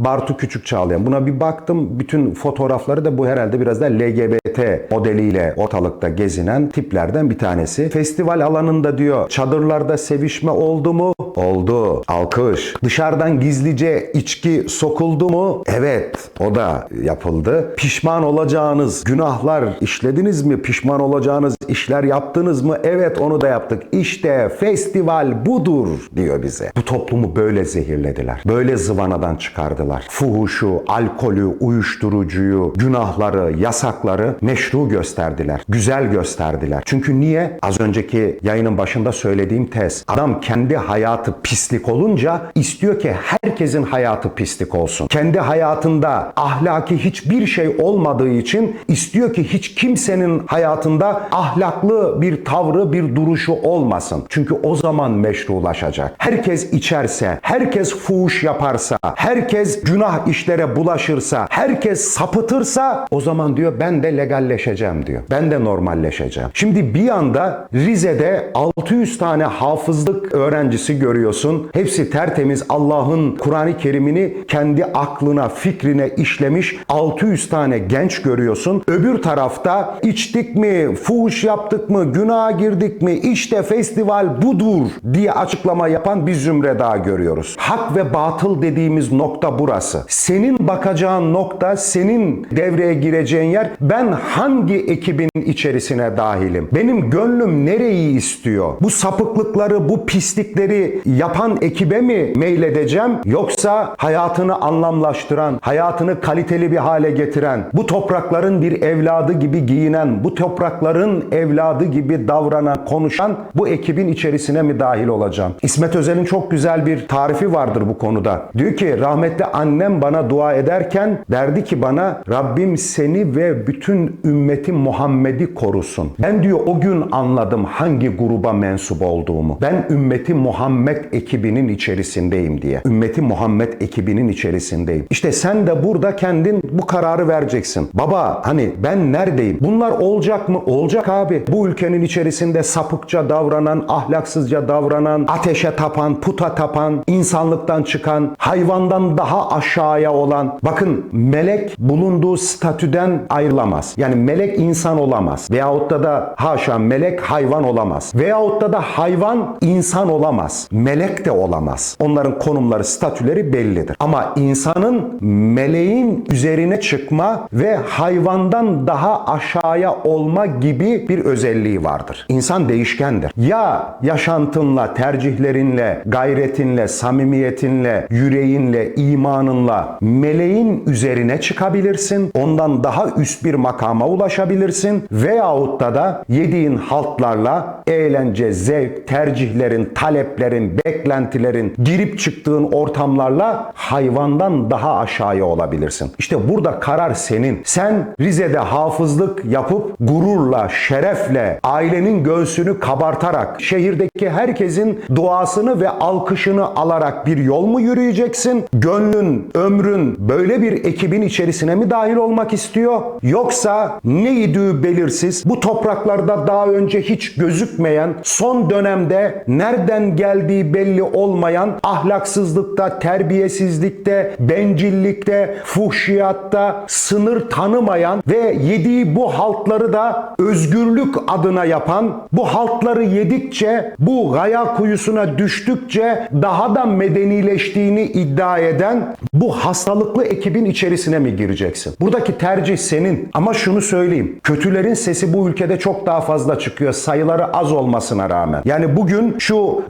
Bartu Küçük Çağlayan. Buna bir baktım. Bütün fotoğrafları da bu herhalde biraz da LGBT modeliyle ortalıkta gezinen tiplerden bir tanesi. Festival alanında diyor çadırlarda sevişme oldu mu? Oldu. Alkış. Dışarıdan gizlice içki sokuldu mu? Evet. O da yapıldı. Pişman olacağınız günahlar işlediniz mi? Pişman olacağınız işler yaptınız mı? Evet onu da yaptık. İşte festival budur diyor bize. Bu toplumu böyle zehirlediler. Böyle zıvanadan çıkardılar. Fuhuşu, alkolü, uyuşturucuyu, günahları, yasakları meşru gösterdiler. Güzel gösterdiler. Çünkü niye? Az önceki yayının başında söylediğim tez. Adam kendi hayatı pislik olunca istiyor ki herkesin hayatı pislik olsun. Kendi hayatında ahlaki hiçbir şey olmadığı için istiyor ki hiç kimsenin hayatında ahlaklı bir tavrı, bir duruşu olmasın. Çünkü o zaman meşrulaşacak. Herkes içerse, herkes fuhuş yaparsa, herkes günah işlere bulaşırsa, herkes sapıtırsa o zaman diyor ben de legalleşeceğim diyor. Ben de normalleşeceğim. Şimdi bir anda Rize'de 600 tane hafızlık öğrencisi görüyorsun. Hepsi tertemiz Allah'ın Kur'an-ı Kerim'ini kendi aklına, fikrine işlemiş 600 tane genç görüyorsun. Öbür tarafta içtik mi, fuhuş yaptık mı, günaha girdik mi, işte festival budur diye açıklama yapan bir zümre daha görüyoruz. Hak ve batıl dediğimiz nokta burası. Senin bakacağın nokta, senin devreye gireceğin yer ben hangi ekibin içerisine dahilim? Benim gönlüm nereyi istiyor? Bu sapıklıkları, bu pislikleri yapan ekibe mi meyledeceğim yoksa hayatını anlamlaştıran, hayatını kaliteli bir hale getiren, bu toprakların bir evladı gibi giyinen, bu toprakların evladı gibi davranan, konuşan bu ekibin içerisine mi dahil olacağım? İsmet Özel'in çok güzel bir tarifi vardır bu konuda. Diyor ki rahmetli annem bana dua ederken derdi ki bana Rabbim seni ve bütün ümmeti Muhammed'i korusun. Ben diyor o gün anladım hangi gruba mensup olduğumu. Ben ümmeti Muhammed ekibinin içerisindeyim diye. Ümmeti Muhammed ekibinin içerisindeyim. İşte sen de burada kendin bu kararı vereceksin. Baba hani ben neredeyim? Bunlar olacak mı? Olacak abi. Bu ülkenin içerisinde sapıkça davranan, ahlaksızca davranan, ateşe tapan, puta tapan, insanlıktan çıkan, hayvandan daha aşağıya olan. Bakın melek bulunduğu statüden ayrılamaz. Yani melek insan olamaz. Veyahut da da haşa melek hayvan olamaz. Veyahut da da hayvan insan olamaz. Melek de olamaz. Onların konumları, statüleri bellidir. Ama insanın meleğin üzerine çıkma ve hayvandan daha aşağıya olma gibi bir özelliği vardır. İnsan değişkendir. Ya yaşantınla, tercihlerinle, gayretinle, samimiyetinle, yüreğinle, imanınla meleğin üzerine çıkabilirsin. Ondan daha üst bir makama ulaşabilirsin. Veyahut da da yediğin haltlarla eğlence, zevk, tercihlerin, taleplerin, beklentilerin, girip çıktığın ortamlarla hayvandan daha aşağıya olabilirsin. İşte burada karar senin. Sen Rize'de hafızlık yapıp gururla, şerefle, ailenin göğsünü kabartarak, şehirdeki herkesin duasını ve alkışını alarak bir yol mu yürüyeceksin? Gönlün, ömrün böyle bir ekibin içerisine mi dahil olmak istiyor? Yoksa neydi belirsiz, bu topraklarda daha önce hiç gözükmeyen, son dönemde nereden geldiği belli olmayan ahlaksızlıkta, terbiyesizlikte, bencillikte, fuhşiyatta sınır tanımayan ve yediği bu haltları da özgürlük adına yapan, bu haltları yedikçe, bu gaya kuyusuna düştükçe daha da medenileştiğini iddia eden bu hastalıklı ekibin içerisine mi gireceksin? Buradaki tercih senin. Ama şunu söyleyeyim. Kötülerin sesi bu ülkede çok daha fazla çıkıyor. Sayıları az olmasına rağmen. Yani bugün şu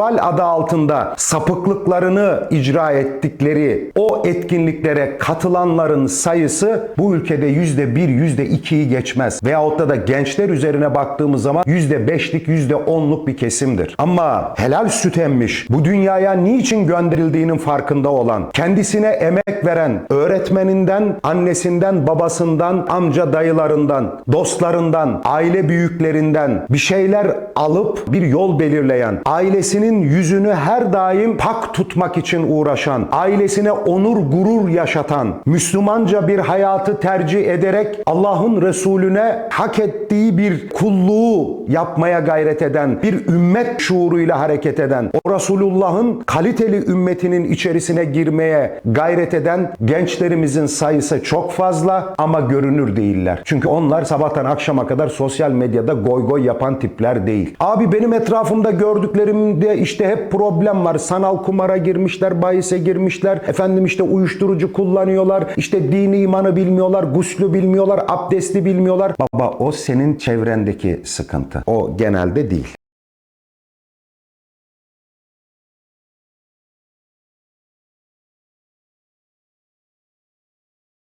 festival adı altında sapıklıklarını icra ettikleri o etkinliklere katılanların sayısı bu ülkede yüzde bir, yüzde ikiyi geçmez. Veyahut da da gençler üzerine baktığımız zaman yüzde beşlik, yüzde onluk bir kesimdir. Ama helal süt emmiş, bu dünyaya niçin gönderildiğinin farkında olan, kendisine emek veren, öğretmeninden, annesinden, babasından, amca dayılarından, dostlarından, aile büyüklerinden bir şeyler alıp bir yol belirleyen, ailesinin ailesinin yüzünü her daim pak tutmak için uğraşan, ailesine onur gurur yaşatan, Müslümanca bir hayatı tercih ederek Allah'ın Resulüne hak ettiği bir kulluğu yapmaya gayret eden, bir ümmet şuuruyla hareket eden, o Resulullah'ın kaliteli ümmetinin içerisine girmeye gayret eden gençlerimizin sayısı çok fazla ama görünür değiller. Çünkü onlar sabahtan akşama kadar sosyal medyada goy goy yapan tipler değil. Abi benim etrafımda gördüklerimde işte hep problem var. Sanal kumara girmişler, bahise girmişler. Efendim işte uyuşturucu kullanıyorlar. İşte dini imanı bilmiyorlar, guslü bilmiyorlar, abdesti bilmiyorlar. Baba o senin çevrendeki sıkıntı. O genelde değil.